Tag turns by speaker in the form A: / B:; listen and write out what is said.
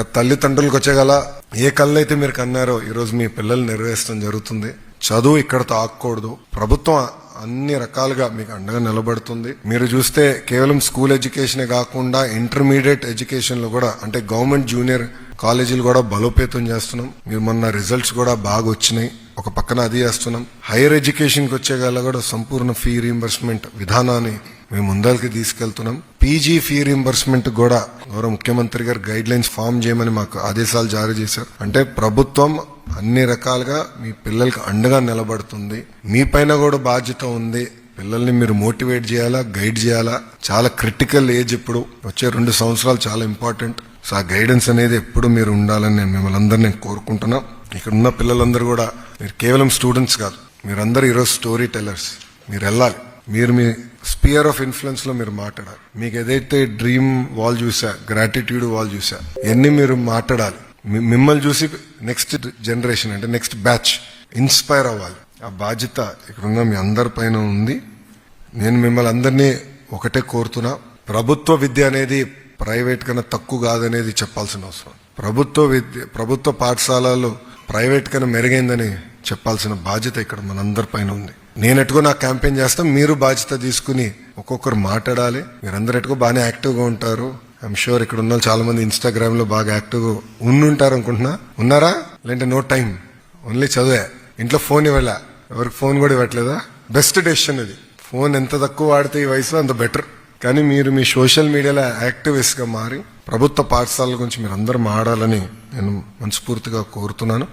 A: ఇక తల్లిదండ్రులకు వచ్చేగల ఏ కళ్ళు అయితే మీరు కన్నారో ఈరోజు మీ పిల్లలు నెరవేర్చడం జరుగుతుంది. చదువు ఇక్కడతో ఆకూడదు ప్రభుత్వం అన్ని రకాలుగా మీకు అండగా నిలబడుతుంది. మీరు చూస్తే కేవలం స్కూల్ ఎడ్యుకేషనే కాకుండా ఇంటర్మీడియట్ ఎడ్యుకేషన్లో కూడా అంటే గవర్నమెంట్ జూనియర్ కాలేజీలు కూడా బలోపేతం చేస్తున్నాం. మీరు మొన్న రిజల్ట్స్ కూడా బాగా వచ్చినాయి. ఒక పక్కన అది చేస్తున్నాం. హైయర్ ఎడ్యుకేషన్కి వచ్చేగల కూడా సంపూర్ణ ఫీ రీఎంబర్స్మెంట్ విధానాన్ని మేము ముందరికి తీసుకెళ్తున్నాం. పీజీ ఫీ రీంబర్స్మెంట్ కూడా గౌరవ ముఖ్యమంత్రి గారు గైడ్ లైన్స్ ఫామ్ చేయమని మాకు ఆదేశాలు జారీ చేశారు. అంటే ప్రభుత్వం అన్ని రకాలుగా మీ పిల్లలకి అండగా నిలబడుతుంది. మీ పైన కూడా బాధ్యత ఉంది. పిల్లల్ని మీరు మోటివేట్ చేయాలా గైడ్ చేయాలా? చాలా క్రిటికల్ ఏజ్ ఇప్పుడు. వచ్చే రెండు సంవత్సరాలు చాలా ఇంపార్టెంట్. సో ఆ గైడెన్స్ అనేది ఎప్పుడు మీరు ఉండాలని నేను మిమ్మల్ని అందరినీ నేను ఇక్కడ ఉన్న పిల్లలందరూ కూడా మీరు కేవలం స్టూడెంట్స్ కాదు. మీరందరూ ఈరోజు స్టోరీ టెల్లర్స్. మీరు వెళ్ళాలి. మీరు మీ స్పియర్ ఆఫ్ ఇన్ఫ్లుయెన్స్లో మీరు మాట్లాడాలి. మీకు ఏదైతే డ్రీమ్ వాల్ చూసా గ్రాటిట్యూడ్ వాల్ చూసా ఎన్ని మీరు మాట్లాడాలి మిమ్మల్ని చూసి నెక్స్ట్ జనరేషన్ అంటే నెక్స్ట్ బ్యాచ్ ఇన్స్పైర్ అవ్వాలి. ఆ బాధ్యత ఇక్కడున్న మీ అందరి పైన ఉంది. నేను మిమ్మల్ని అందరినీ ఒకటే కోరుతున్నా. ప్రభుత్వ విద్య అనేది ప్రైవేట్ కన్నా తక్కువ కాదనేది చెప్పాల్సిన అవసరం. ప్రభుత్వ విద్య ప్రభుత్వ పాఠశాలలు ప్రైవేట్ కన్నా మెరుగైందని చెప్పాల్సిన బాధ్యత ఇక్కడ మనందరి పైన ఉంది. నేను ఎటుకో నా క్యాంపెయిన్ చేస్తాం మీరు బాధ్యత తీసుకుని ఒక్కొక్కరు మాట్లాడాలి. మీరందరూ ఎటుకో బాగానే యాక్టివ్గా ఉంటారు. ఐఎమ్ షూర్ ఇక్కడ ఉన్న చాలా మంది ఇన్స్టాగ్రామ్లో బాగా యాక్టివ్గా ఉండుంటారు అనుకుంటున్నా. ఉన్నారా? లేదంటే నో టైం ఓన్లీ చదివే. ఇంట్లో ఫోన్ ఇవ్వలే? ఎవరికి ఫోన్ కూడా ఇవ్వట్లేదా? బెస్ట్ డెసిషన్ ఇది. ఫోన్ ఎంత తక్కువ వాడితే ఈ వయసులో అంత బెటర్ కానీ మీరు మీ సోషల్ మీడియాలో యాక్టివిస్ట్గా మారి ప్రభుత్వ పాఠశాలల గురించి మీరు అందరూ మాడాలని నేను మనస్ఫూర్తిగా కోరుతున్నాను.